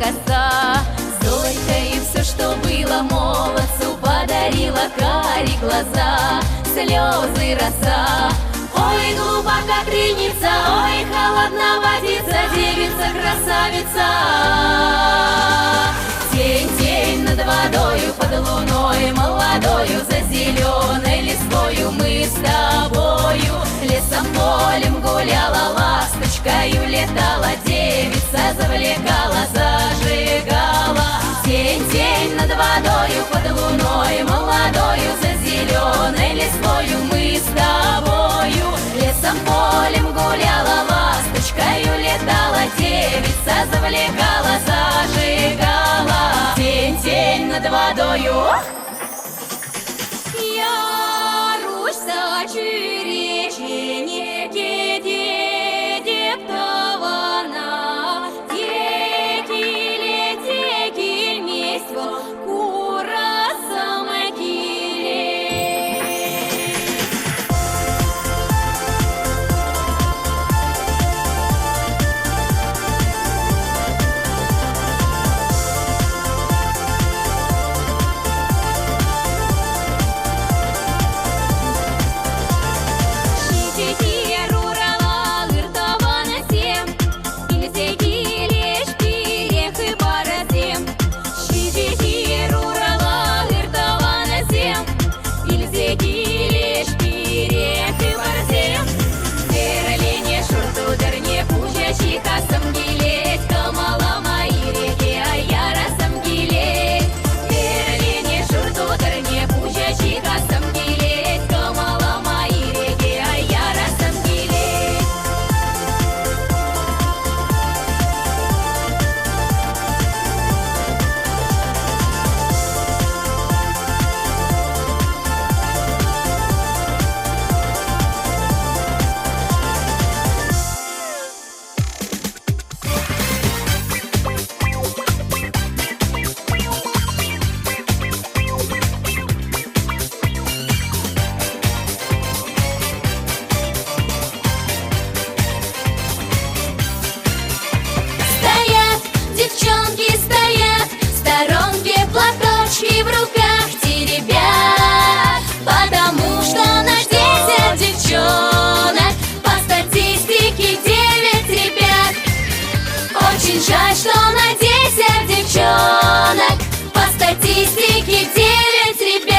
коса. Зорька и все, что было молодцу Подарила кари глаза, слезы роса. Ой, глубока креница, ой, холодна водица Девица красавица. Тень над водою, под луною Молодою, за зеленой листвою Мы с тобою лесом полем гуляла Ласточкою летала. девица над водою, под луною Молодою, за зеленой листвою Мы с тобою. Лесом полем гуляла Ласточкою летала девица Завлекала, что на детям девчонок. По статистике 9 ребят. Очень жаль, что на 10 девчонок. По статистике 9 ребят.